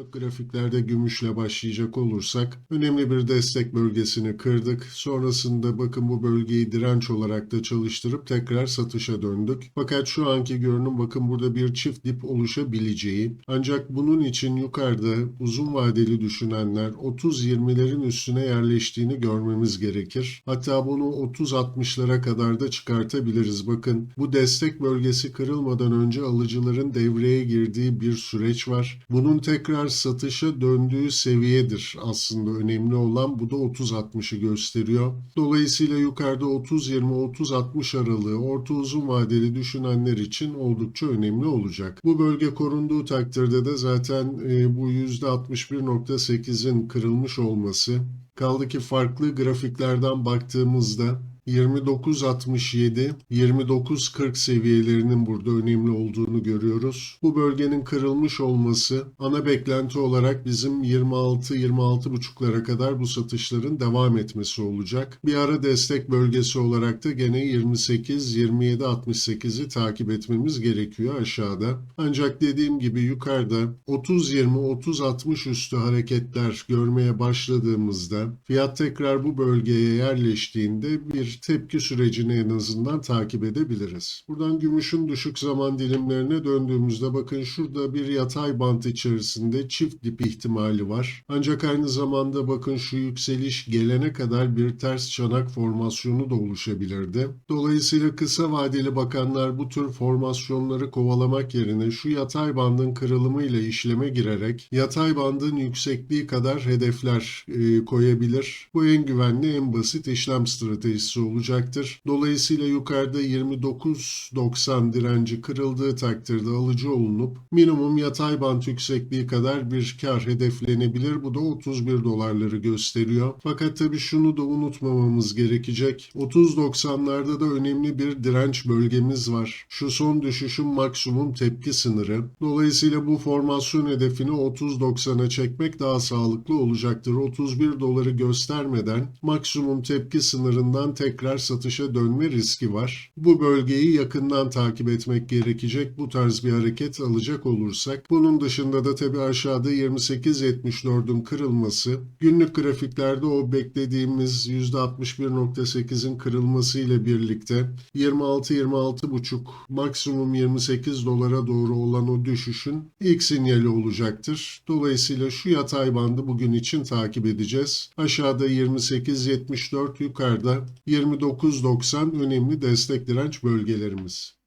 Günlük grafiklerde gümüşle başlayacak olursak önemli bir destek bölgesini kırdık. Sonrasında bakın bu bölgeyi direnç olarak da çalıştırıp tekrar satışa döndük. Fakat şu anki görünüm bakın burada bir çift dip oluşabileceği. Ancak bunun için yukarıda uzun vadeli düşünenler 30-20'lerin üstüne yerleştiğini görmemiz gerekir. Hatta bunu 30-60'lara kadar da çıkartabiliriz. Bakın bu destek bölgesi kırılmadan önce alıcıların devreye girdiği bir süreç var. Bunun tekrar satışa döndüğü seviyedir aslında önemli olan. Bu da 30-60'ı gösteriyor. Dolayısıyla yukarıda 30-20-30-60 aralığı orta uzun vadeli düşünenler için oldukça önemli olacak. Bu bölge korunduğu takdirde de zaten e, bu %61.8'in kırılmış olması kaldı ki farklı grafiklerden baktığımızda 29.67, 29.40 seviyelerinin burada önemli olduğunu görüyoruz. Bu bölgenin kırılmış olması ana beklenti olarak bizim 26-26.5'lara kadar bu satışların devam etmesi olacak. Bir ara destek bölgesi olarak da gene 28-27-68'i takip etmemiz gerekiyor aşağıda. Ancak dediğim gibi yukarıda 30-20-30-60 üstü hareketler görmeye başladığımızda fiyat tekrar bu bölgeye yerleştiğinde bir tepki sürecini en azından takip edebiliriz. Buradan gümüşün düşük zaman dilimlerine döndüğümüzde bakın şurada bir yatay bant içerisinde çift dip ihtimali var. Ancak aynı zamanda bakın şu yükseliş gelene kadar bir ters çanak formasyonu da oluşabilirdi. Dolayısıyla kısa vadeli bakanlar bu tür formasyonları kovalamak yerine şu yatay bandın kırılımıyla işleme girerek yatay bandın yüksekliği kadar hedefler e, koyabilir. Bu en güvenli en basit işlem stratejisi olacaktır. Dolayısıyla yukarıda 29.90 direnci kırıldığı takdirde alıcı olunup minimum yatay bant yüksekliği kadar bir kar hedeflenebilir. Bu da 31 dolarları gösteriyor. Fakat tabii şunu da unutmamamız gerekecek. 30.90'larda da önemli bir direnç bölgemiz var. Şu son düşüşün maksimum tepki sınırı. Dolayısıyla bu formasyon hedefini 30.90'a çekmek daha sağlıklı olacaktır. 31 doları göstermeden maksimum tepki sınırından tekrar satışa dönme riski var. Bu bölgeyi yakından takip etmek gerekecek bu tarz bir hareket alacak olursak. Bunun dışında da tabi aşağıda 28.74'ün kırılması günlük grafiklerde o beklediğimiz %61.8'in kırılması ile birlikte 26-26.5 maksimum 28 dolara doğru olan o düşüşün ilk sinyali olacaktır. Dolayısıyla şu yatay bandı bugün için takip edeceğiz. Aşağıda 28.74 yukarıda 29.90 önemli destek direnç bölgelerimiz.